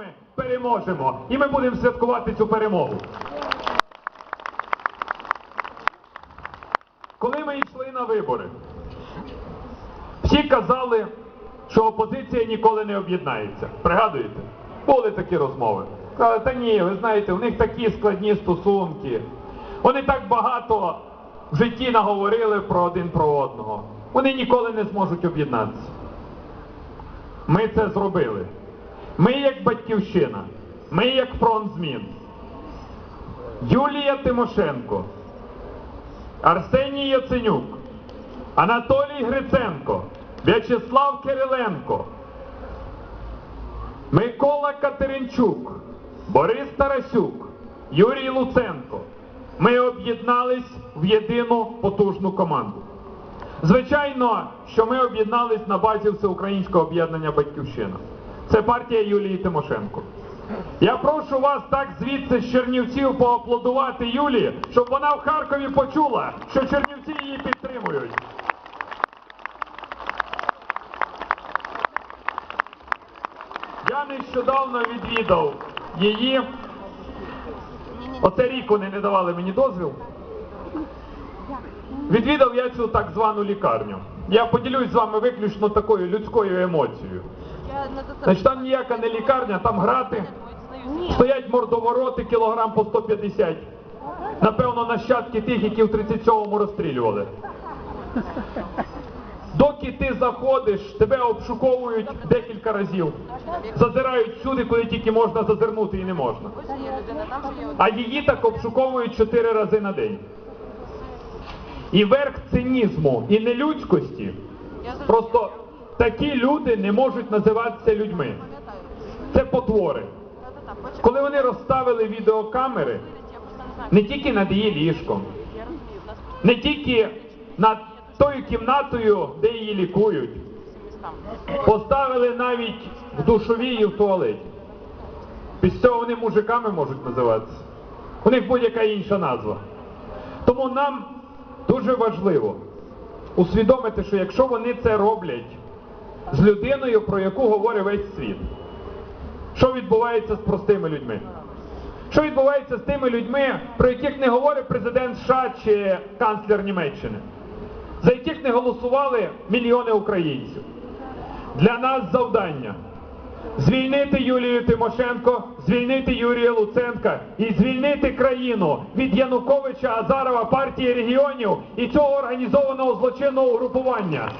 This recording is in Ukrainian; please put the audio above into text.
вами переможемо. І ми будемо святкувати цю перемогу. Коли ми йшли на вибори, всі казали, що опозиція ніколи не об'єднається. Пригадуєте? Були такі розмови. Та ні, ви знаєте, у них такі складні стосунки. Вони так багато в житті наговорили про один про одного. Вони ніколи не зможуть об'єднатися. Ми це зробили. Ми як батьківщина, ми як фронт змін. Юлія Тимошенко, Арсеній Яценюк, Анатолій Гриценко, В'ячеслав Кириленко, Микола Катеринчук, Борис Тарасюк, Юрій Луценко. Ми об'єднались в єдину потужну команду. Звичайно, що ми об'єднались на базі Всеукраїнського об'єднання Батьківщина. Це партія Юлії Тимошенко. Я прошу вас так звідси з Чернівців поаплодувати Юлії, щоб вона в Харкові почула, що Чернівці її підтримують. Я нещодавно відвідав її. Оце рік вони не давали мені дозвіл. Відвідав я цю так звану лікарню. Я поділюсь з вами виключно такою людською емоцією. Значить, там ніяка не лікарня, там грати. Стоять мордовороти кілограм по 150. Напевно, нащадки тих, які в 37-му розстрілювали. Доки ти заходиш, тебе обшуковують декілька разів. Зазирають всюди, куди тільки можна зазирнути і не можна. А її так обшуковують чотири рази на день. І верх цинізму і нелюдськості. Просто такі люди не можуть називатися людьми. Це потвори. Коли вони розставили відеокамери не тільки над її ліжком, не тільки над тою кімнатою, де її лікують, поставили навіть в душовій і в туалеті. Після цього вони мужиками можуть називатися. У них будь-яка інша назва. Тому нам дуже важливо усвідомити, що якщо вони це роблять з людиною, про яку говорить весь світ, що відбувається з простими людьми? Що відбувається з тими людьми, про яких не говорить президент США чи канцлер Німеччини, за яких не голосували мільйони українців? Для нас завдання звільнити Юлію Тимошенко, звільнити Юрія Луценка і звільнити країну від Януковича, Азарова, партії регіонів і цього організованого злочинного угрупування.